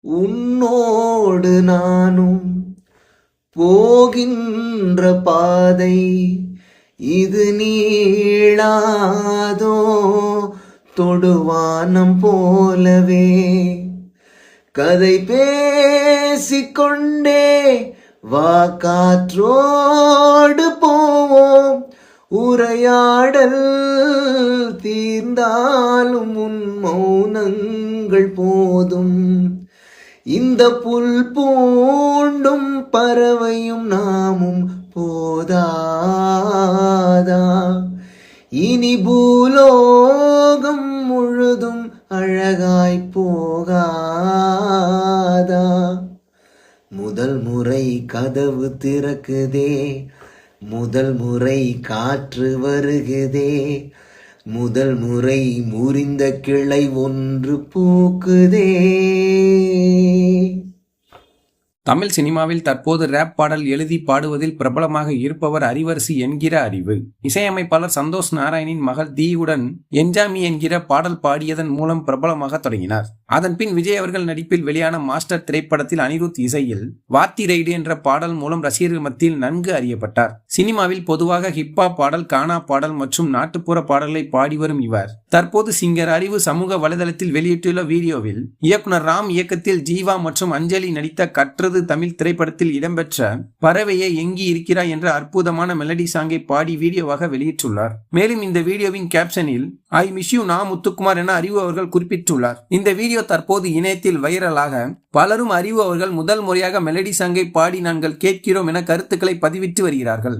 உன்னோடு நானும் போகின்ற பாதை இது நீளாதோ தொடுவானம் போலவே. கதை பேசிக்கொண்டே வா காற்றோடு போவோம். உரையாடல் தீர்ந்தாலும் உன் மௌனங்கள் போதும். இந்த புல் பூண்டும் பறவையும் நாமும் போதாதா? இனி பூலோகம் முழுதும் அழகாய் போகாதா? முதல் முறை கதவு திறக்குதே முதல் முறை காற்று வருகுதே முதல் முறை முறிந்த கிளை ஒன்று பூக்குதே. தமிழ் சினிமாவில் தற்போது ரேப் பாடல் எழுதி பாடுவதில் பிரபலமாக இருப்பவர் அரிவரிசி என்கிற அறிவு. இசையமைப்பாளர் சந்தோஷ் நாராயணின் மகள் தீயுடன் என்ஜாமி என்கிற பாடல் பாடியதன் மூலம் பிரபலமாக தொடங்கினார். அதன் பின் விஜய் அவர்கள் நடிப்பில் வெளியான மாஸ்டர் திரைப்படத்தில் அனிருத் இசையில் வாத்தி ரைடு என்ற பாடல் மூலம் ரசிகர்கள் மத்தியில் நன்கு அறியப்பட்டார். சினிமாவில் பொதுவாக ஹிப்ஹாப் பாடல் கானா பாடல் மற்றும் நாட்டுப்புற பாடல்களை பாடி வரும் இவர். தற்போது சிங்கர் அறிவு சமூக வலைதளத்தில் வெளியிட்டுள்ள வீடியோவில் இயக்குனர் ராம் இயக்கத்தில் ஜீவா மற்றும் அஞ்சலி நடித்த கற்றது தமிழ் திரைப்படத்தில் இடம்பெற்ற பறவையை எங்கி இருக்கிறாய் என்ற அற்புதமான மெலடி சாங்கை பாடி வீடியோவாக வெளியிட்டுள்ளார். மேலும் இந்த வீடியோவின் கேப்ஷனில் ஐ மிஸ் யூ நா முத்துக்குமார் என அறிவு அவர்கள் குறிப்பிட்டுள்ளார். இந்த வீடியோ தற்போது இணையத்தில் வைரலாக பலரும் அறிவு அவர்கள் முதல் முறையாக மெலடி சாங்கை பாடி நாங்கள் கேட்கிறோம் என கருத்துக்களை பதிவிட்டு வருகிறார்கள்.